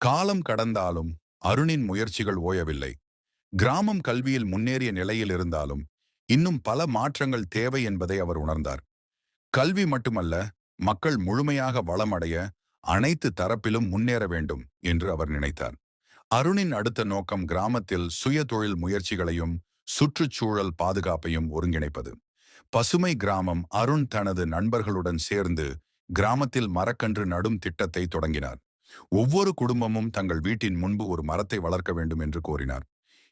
காலம் கடந்தாலும் அருணின் முயற்சிகள் ஓயவில்லை. கிராமம் கல்வியில் முன்னேறிய நிலையில் இருந்தாலும் இன்னும் பல மாற்றங்கள் தேவை என்பதை அவர் உணர்ந்தார். கல்வி மட்டுமல்ல மக்கள் முழுமையாக வளமடைய அனைத்து தரப்பிலும் முன்னேற வேண்டும் என்று அவர் நினைத்தார். அருணின் அடுத்த நோக்கம் கிராமத்தில் சுய தொழில் முயற்சிகளையும் சுற்றுச்சூழல் பாதுகாப்பையும் ஒருங்கிணைப்பது. பசுமை கிராமம் அருண் தனது நண்பர்களுடன் சேர்ந்து கிராமத்தில் மரக்கன்று நடும் திட்டத்தை தொடங்கினார். ஒவ்வொரு குடும்பமும் தங்கள் வீட்டின் முன்பு ஒரு மரத்தை வளர்க்க வேண்டும் என்று கோரினார்.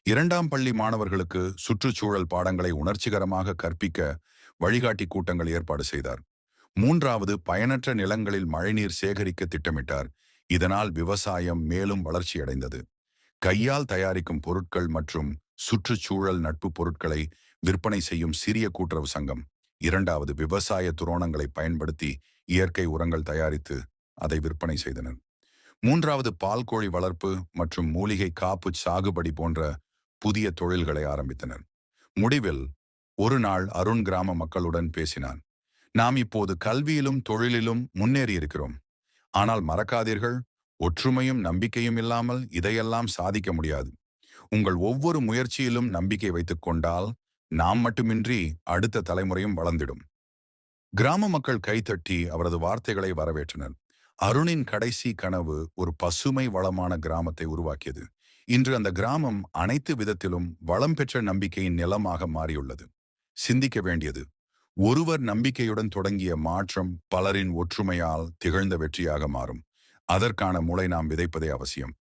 இரண்டாம் பள்ளி மாணவர்களுக்கு சுற்றுச்சூழல் பாடங்களை உணர்ச்சிகரமாக கற்பிக்க வழிகாட்டி கூட்டங்கள் ஏற்பாடு செய்தார். மூன்றாவது பயனற்ற நிலங்களில் மழைநீர் சேகரிக்க திட்டமிட்டார். இதனால் விவசாயம் மேலும் வளர்ச்சியடைந்தது. கையால் தயாரிக்கும் பொருட்கள் மற்றும் சுற்றுச்சூழல் நட்பு பொருட்களை விற்பனை செய்யும் சிறிய கூட்டுறவு சங்கம். இரண்டாவது விவசாய துரோணங்களை பயன்படுத்தி இயற்கை உரங்கள் தயாரித்து அதை விற்பனை செய்தனர். மூன்றாவது பால் கோழி வளர்ப்பு மற்றும் மூலிகை காப்பு சாகுபடி போன்ற புதிய தொழில்களை ஆரம்பித்தனர். முடிவில் ஒரு நாள் அருண் கிராம மக்களுடன் பேசினான். நாம் இப்போது கல்வியிலும் தொழிலிலும் முன்னேறி இருக்கிறோம். ஆனால் மறக்காதீர்கள். ஒற்றுமையும் நம்பிக்கையும் இல்லாமல் இதையெல்லாம் சாதிக்க முடியாது. உங்கள் ஒவ்வொரு முயற்சியிலும் நம்பிக்கை வைத்துக் கொண்டால் நாம் மட்டுமின்றி அடுத்த தலைமுறையும் வளர்ந்திடும். கிராம மக்கள் கைத்தட்டி அவரது வார்த்தைகளை வரவேற்றனர். அருணின் கடைசி கனவு ஒரு பசுமை வளமான கிராமத்தை உருவாக்கியது. இன்று அந்த கிராமம் அனைத்து விதத்திலும் வளம் பெற்ற நம்பிக்கையின் நிலமாக மாறியுள்ளது. சிந்திக்க வேண்டியது ஒருவர் நம்பிக்கையுடன் தொடங்கிய மாற்றம் பலரின் ஒற்றுமையால் திகழ்ந்த வெற்றியாக மாறும். அதற்கான முளை நாம் விதைப்பதே அவசியம்.